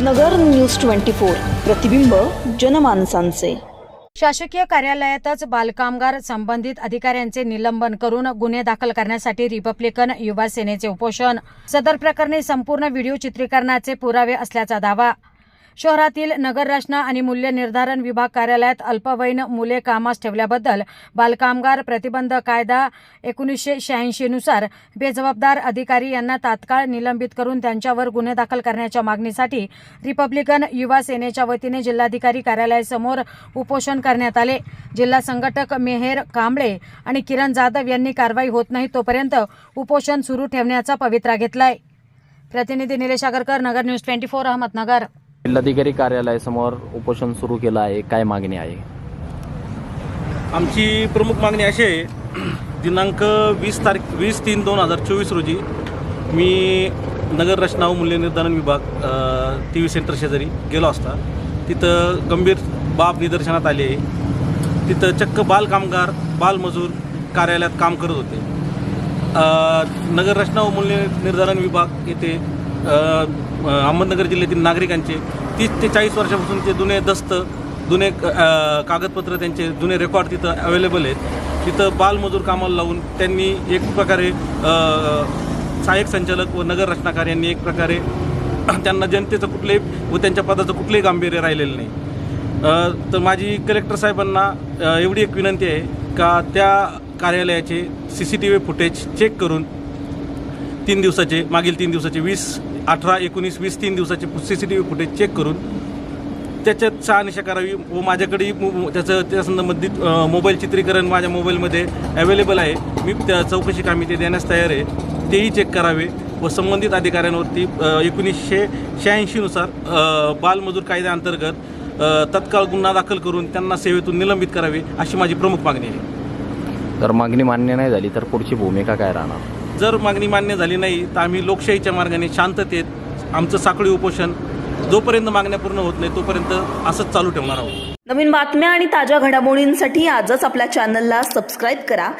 नगर news twenty four. प्रतिबिंब जनमानसांचे. शासकीय कार्यालयातच बालकामगार संबंधित अधिकाऱ्यांचे निलंबन करून गुन्हे दाखल करण्यासाठी रिपब्लिकन युवा सेनेचे उपोषण. सदर प्रकरणी संपूर्ण व्हिडिओ चित्रीकरणाचे पुरावे असल्याचा दावा शहरातील नगररचना आणि मूल्य निर्धारण विभाग कार्यालयात अल्पवयीन मुले कामास ठेवल्याबद्दल बालकामगार प्रतिबंध कायदा एकोणीसशे शहाऐंशीनुसार बेजबाबदार अधिकारी यांना तात्काळ निलंबित करून त्यांच्यावर गुन्हे दाखल करण्याच्या मागणीसाठी रिपब्लिकन युवा सेनेच्या वतीने जिल्हाधिकारी कार्यालयासमोर उपोषण करण्यात आले. जिल्हा संघटक मेहेर कांबळे आणि किरण जाधव यांनी कारवाई होत नाही तोपर्यंत उपोषण सुरू ठेवण्याचा पवित्रा घेतलाय. प्रतिनिधी Nilesh Agarkar Nagar news twenty four Ahmednagar. जिल्हाधिकारी कार्यालयासमोर उपोषण सुरू केलं आहे. काय मागणी आहे? आमची प्रमुख मागणी अशी आहे दिनांक वीस तारीख वीस तीन दोन हजार चोवीस रोजी मी नगर रचना व मूल्य निर्धारण विभाग टी व्ही सेंटर शेजारी गेलो असता. तिथं गंभीर बाब निदर्शनात आली आहे. तिथं चक्क बाल कामगार बालमजूर कार्यालयात काम करत होते. नगर रचना व मूल्य निर्धारण विभाग येथे अहमदनगर जिल्ह्यातील नागरिकांचे तीस ते चाळीस वर्षापासून ते जुने दस्त जुने क- कागदपत्र त्यांचे जुने रेकॉर्ड तिथं अवेलेबल आहेत. तिथं बालमजूर कामाला लावून त्यांनी एक प्रकारे सहाय्यक संचालक व नगर रचनाकार यांनी एक प्रकारे त्यांना जनतेचं कुठलेही व त्यांच्या पदाचं कुठलंही गांभीर्य राहिलेलं नाही. तर माझी कलेक्टर साहेबांना एवढी एक विनंती आहे का त्या कार्यालयाचे C C T V footage check करून तीन दिवसाचे मागील तीन दिवसाचे वीस अठरा एकोणीस वीस तीन दिवसाचे C C T V footage check करून त्याच्यात शहानिशा करावी व माझ्याकडे त्याचं त्या संबंधित मोबाईल चित्रीकरण माझ्या मोबाईलमध्ये अवेलेबल आहे. मी त्या चौकशी कामी ते देण्यास तयार आहे. तेही चेक करावे व संबंधित अधिकाऱ्यांवरती एकोणीसशे शहाऐंशीनुसार बालमजूर कायद्याअंतर्गत तत्काळ गुन्हा दाखल करून त्यांना सेवेतून निलंबित करावे अशी माझी प्रमुख मागणी आहे. तर मागणी मान्य नाही झाली तर पुढची भूमिका काय राहणार? जर मागणी मान्य झाली नाही तर आम्ही लोकशाहीच्या मार्गाने शांततेत आमचं साखळी उपोषण जोपर्यंत मागण्या पूर्ण होत नाही तोपर्यंत असंच चालू ठेवणार आहोत. नवीन बातम्या आणि ताज्या घडामोडींसाठी आजच आपल्या चॅनलला सबस्क्राईब करा.